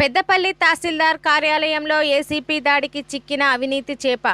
పెద్దపల్లి తహసీల్దార్ కార్యాలయంలో ఏసీపీ దాడికి చిక్కిన అవినీతి చేప.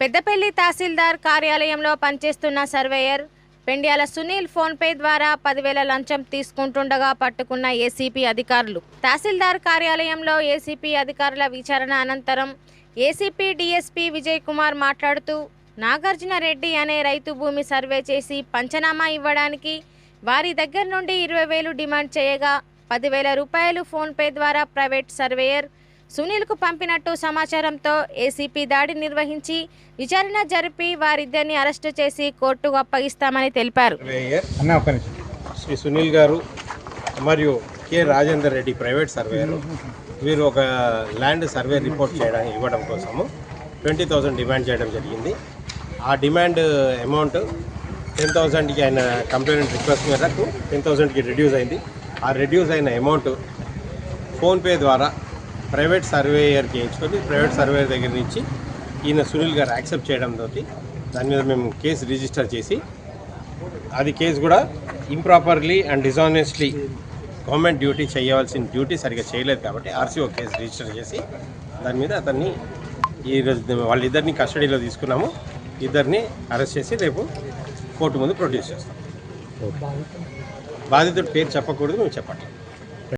పెద్దపల్లి తహసీల్దార్ కార్యాలయంలో పనిచేస్తున్న సర్వేయర్ పెండ్యాల సునీల్ ఫోన్పే ద్వారా పదివేల లంచం తీసుకుంటుండగా పట్టుకున్న ఏసీపీ అధికారులు. తహసీల్దార్ కార్యాలయంలో ఏసీపీ అధికారుల విచారణ అనంతరం ఏసీపీ డీఎస్పీ విజయ్ కుమార్ మాట్లాడుతూ నాగార్జున రెడ్డి అనే రైతు భూమి సర్వే చేసి పంచనామా ఇవ్వడానికి వారి దగ్గర నుండి ఇరవై వేలు డిమాండ్ చేయగా పదివేల రూపాయలు ఫోన్పే ద్వారా ప్రైవేట్ సర్వేయర్ సునీల్కు పంపినట్టు సమాచారంతో ఏసీపీ దాడి నిర్వహించి విచారణ జరిపి వారిద్దరిని అరెస్టు చేసి కోర్టుకు అప్పగిస్తామని తెలిపారు. శ్రీ సునీల్ గారు మరియు K Rajender Reddy private surveyor వీరు ఒక ల్యాండ్ సర్వే రిపోర్ట్ చేయడానికి ఇవ్వడం కోసము ట్వంటీ థౌజండ్ డిమాండ్ చేయడం జరిగింది. ఆ డిమాండ్ అమౌంట్ టెన్ థౌజండ్కి ఆయన కంప్లైంట్ రిక్వెస్ట్ మేరకు టెన్ థౌజండ్కి రెడ్యూస్ అయింది. ఆ రెడ్యూస్ అయిన అమౌంట్ ఫోన్పే ద్వారా ప్రైవేట్ సర్వేయర్కి వేయించుకొని ప్రైవేట్ సర్వేయర్ దగ్గర నుంచి ఈయన సునీల్ గారు యాక్సెప్ట్ చేయడంతో దాని మీద మేము కేసు రిజిస్టర్ చేసి అది కేసు కూడా improperly and dishonestly government duty చేయవలసిన డ్యూటీ సరిగ్గా చేయలేదు కాబట్టి ఆర్సీఓ కేసు రిజిస్టర్ చేసి దాని మీద అతన్ని ఈ రోజు వాళ్ళిద్దరిని కస్టడీలో తీసుకున్నాము. ఇద్దరిని అరెస్ట్ చేసి రేపు కోర్టు ముందు ప్రొడ్యూస్ చేస్తాం. బాధితుడి పేరు చెప్పకూడదు మేము చెప్పండి